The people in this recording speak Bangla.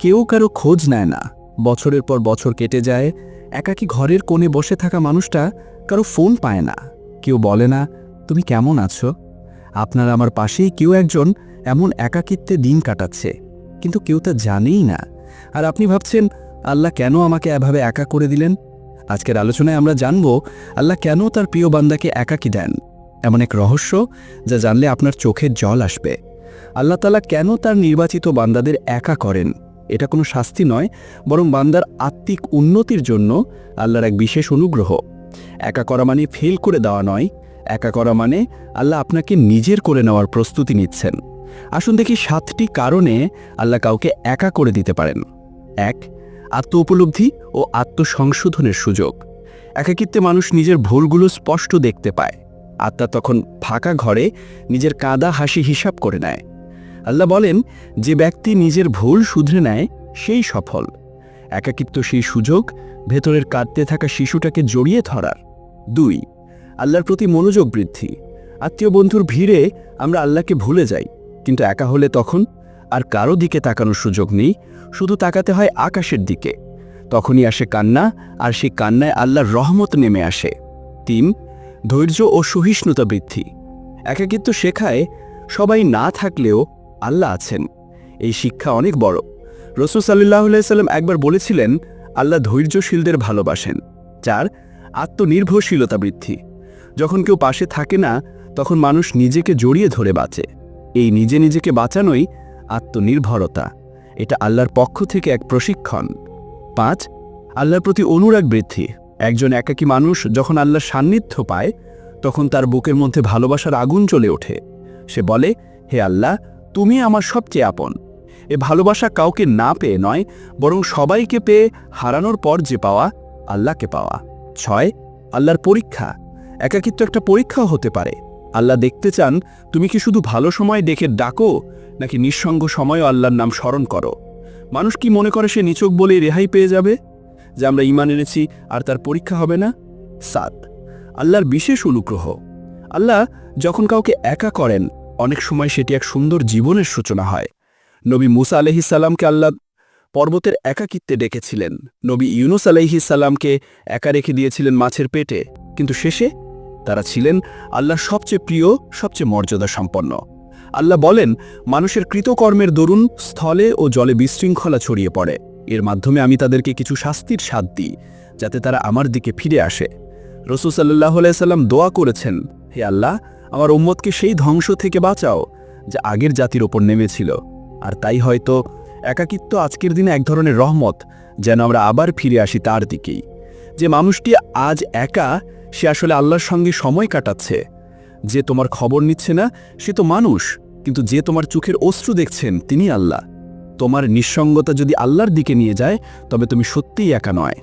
কেউ কারও খোঁজ নেয় না। বছরের পর বছর কেটে যায়, একাকি ঘরের কোণে বসে থাকা মানুষটা কারও ফোন পায় না। কেউ বলে না, তুমি কেমন আছো? আপনার আমার পাশেই কেউ একজন এমন একাকিত্বে দিন কাটাচ্ছে, কিন্তু কেউ তা জানেই না। আর আপনি ভাবছেন, আল্লাহ কেন আমাকে এভাবে একা করে দিলেন? আজকের আলোচনায় আমরা জানব, আল্লাহ কেন তার প্রিয় বান্দাকে একাকি দেন? এমন এক রহস্য যা জানলে আপনার চোখের জল আসবে। আল্লাহ তালা কেন তার নির্বাচিত বান্দাদের একা করেন? এটা কোনো শাস্তি নয়, বরং বান্দার আত্মিক উন্নতির জন্য আল্লাহর এক বিশেষ অনুগ্রহ। একা করা মানে ফেল করে দেওয়া নয়, একা করা মানে আল্লাহ আপনাকে নিজের করে নেওয়ার প্রস্তুতি নিচ্ছেন। আসুন দেখি সাতটি কারণে আল্লাহ কাউকে একা করে দিতে পারেন। এক আত্ম উপলব্ধি ও আত্মসংশোধনের সুযোগ। একাকিত্বে মানুষ নিজের ভুলগুলো স্পষ্ট দেখতে পায়। আত্মা তখন ফাঁকা ঘরে নিজের কাঁদা হাসি হিসাব করে নেয়। আল্লাহ বলেন, যে ব্যক্তি নিজের ভুল শুধরে নেয়, সেই সফল। একাকিত্ব সেই সুযোগ, ভেতরের কাঁদতে থাকা শিশুটাকে জড়িয়ে ধরার। দুই, আল্লাহর প্রতি মনোযোগ বৃদ্ধি। আত্মীয় বন্ধুর ভিড়ে আমরা আল্লাহকে ভুলে যাই, কিন্তু একা হলে তখন আর কারও দিকে তাকানোর সুযোগ নেই, শুধু তাকাতে হয় আকাশের দিকে। তখনই আসে কান্না, আর সেই কান্নায় আল্লাহর রহমত নেমে আসে। তিন, ধৈর্য ও সহিষ্ণুতা বৃদ্ধি। একাকিত্ব শেখায়, সবাই না থাকলেও আল্লাহ আছেন। এই শিক্ষা অনেক বড়। রসুল সাল্লাহ সাল্লাম একবার বলেছিলেন, আল্লাহ ধৈর্যশীলদের ভালোবাসেন চার আত্মনির্ভরশীলতা বৃদ্ধি। যখন কেউ পাশে থাকে না, তখন মানুষ নিজেকে জড়িয়ে ধরে বাঁচে। এই নিজে নিজেকে বাঁচানোই আত্মনির্ভরতা। এটা আল্লাহর পক্ষ থেকে এক প্রশিক্ষণ। পাঁচ, আল্লাহর প্রতি অনুরাগ বৃদ্ধি। একজন একাকী মানুষ যখন আল্লাহর সান্নিধ্য পায়, তখন তার বুকের মধ্যে ভালোবাসার আগুন চলে ওঠে। সে বলে, হে আল্লাহ তুমি আমার সবচেয়ে আপন। এ ভালোবাসা কাউকে না পেয়ে নয়, বরং সবাইকে পেয়ে হারানোর পর যে পাওয়া, আল্লাহকে পাওয়া। ছয়, আল্লাহর পরীক্ষা। একাকিত্ব একটা পরীক্ষাও হতে পারে। আল্লাহ দেখতে চান, তুমি কি শুধু ভালো সময় ডেকে ডাকো, নাকি নিঃসঙ্গ সময়ও আল্লাহর নাম স্মরণ করো? মানুষ কি মনে করে সে নিচক বলে রেহাই পেয়ে যাবে? যে আমরা ইমান এনেছি, আর তার পরীক্ষা হবে না? সাত, আল্লাহর বিশেষ অনুগ্রহ। আল্লাহ যখন কাউকে একা করেন অনেক সময় সেটি এক সুন্দর জীবনের সূচনা হয়। নবী মুসা আলহিসাল্লামকে আল্লাহ পর্বতের একাকিত্বে ডেকেছিলেন। নবী ইউনুস আলহিসাল্লামকে একা রেখে দিয়েছিলেন মাছের পেটে। কিন্তু শেষে তারা ছিলেন আল্লাহর সবচেয়ে প্রিয়, সবচেয়ে মর্যাদা সম্পন্ন। আল্লাহ বলেন, মানুষের কৃতকর্মের দরুন স্থলে ও জলে বিশৃঙ্খলা ছড়িয়ে পড়ে। এর মাধ্যমে আমি তাদেরকে কিছু শাস্তির স্বাদ দিই, যাতে তারা আমার দিকে ফিরে আসে। রসুল সাল্লাহ সাল্লাম দোয়া করেছেন, হে আল্লাহ আমার উম্মতকে সেই ধ্বংস থেকে বাঁচাও, যা আগের জাতির ওপর নেমেছিল। আর তাই হয়তো একাকিত্ব আজকের দিনে এক ধরনের রহমত, যেন আমরা আবার ফিরে আসি তার দিকেই। যে মানুষটি আজ একা, সে আসলে আল্লাহর সঙ্গে সময় কাটাচ্ছে। যে তোমার খবর নিচ্ছে না, সে তো মানুষ, কিন্তু যে তোমার চোখের অশ্রু দেখছেন, তিনি আল্লাহ। তোমার নিঃসঙ্গতা যদি আল্লাহর দিকে নিয়ে যায়, তবে তুমি সত্যিই একা নয়।